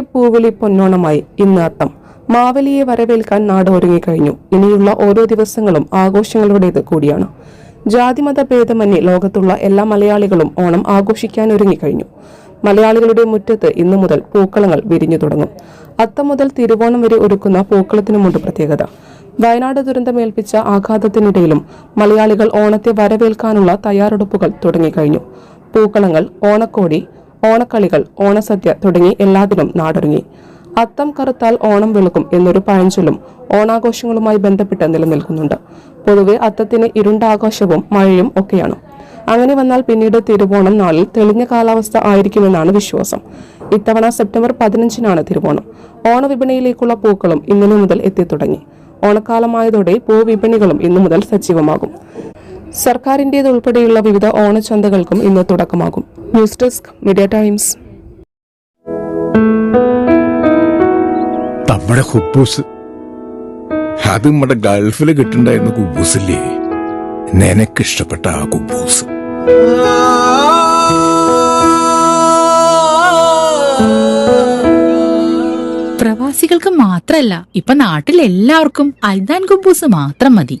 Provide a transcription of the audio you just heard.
പൂവിളി പൊന്നോണമായി ഇന്ന് അത്തം. മാവലിയെ വരവേൽക്കാൻ നാട് ഒരുങ്ങിക്കഴിഞ്ഞു. ഇനിയുള്ള ഓരോ ദിവസങ്ങളും ആഘോഷങ്ങളുടേത് കൂടിയാണ്. ജാതിമത ഭേദമന്യേ ലോകത്തുള്ള എല്ലാ മലയാളികളും ഓണം ആഘോഷിക്കാൻ ഒരുങ്ങിക്കഴിഞ്ഞു. മലയാളികളുടെ മുറ്റത്ത് ഇന്നു മുതൽ പൂക്കളങ്ങൾ വിരിഞ്ഞു തുടങ്ങും. അത്തം മുതൽ തിരുവോണം വരെ ഒരുക്കുന്ന പൂക്കളത്തിനുമുണ്ട് പ്രത്യേകത. വയനാട് ദുരന്തമേൽപ്പിച്ച ആഘാതത്തിനിടയിലും മലയാളികൾ ഓണത്തെ വരവേൽക്കാനുള്ള തയ്യാറെടുപ്പുകൾ തുടങ്ങിക്കഴിഞ്ഞു. പൂക്കളങ്ങൾ ഓണക്കോടി ഓണക്കളികൾ ഓണസദ്യ തുടങ്ങി എല്ലാത്തിനും നാടൊരുങ്ങി. അത്തം കറുത്താൽ ഓണം വിളക്കും എന്നൊരു പഴഞ്ചൊല്ലും ഓണാഘോഷങ്ങളുമായി ബന്ധപ്പെട്ട് നിലനിൽക്കുന്നുണ്ട്. പൊതുവെ അത്തത്തിന് ഇരുണ്ട ആകാശവും മഴയും ഒക്കെയാണ്. അങ്ങനെ വന്നാൽ പിന്നീട് തിരുവോണം നാളിൽ തെളിഞ്ഞ കാലാവസ്ഥ ആയിരിക്കുമെന്നാണ് വിശ്വാസം. ഇത്തവണ സെപ്റ്റംബർ പതിനഞ്ചിനാണ് തിരുവോണം. ഓണവിപണിയിലേക്കുള്ള പൂക്കളും ഇന്നലെ മുതൽ എത്തിത്തുടങ്ങി. ഓണക്കാലമായതോടെ പൂവിപണികളും ഇന്നു മുതൽ സജീവമാകും. സർക്കാരിന്റേതുൾപ്പെടെയുള്ള വിവിധ ഓണച്ചന്തകൾക്കും ഇന്ന് തുടക്കമാകും. News Desk Media Times. നമ്മുടെ ഹുബൂസ് അത് നമ്മുടെ ഗൾഫിൽ കിട്ടുണ്ടായിരുന്ന കുബൂസില്ലേ? നിനക്കിഷ്ടപ്പെട്ട ആ കുബൂസ്. പ്രവാസികൾക്ക് മാത്രല്ല ഇപ്പൊ നാട്ടിൽ എല്ലാവർക്കും അൽദാൻ കുബൂസ് മാത്രം മതി.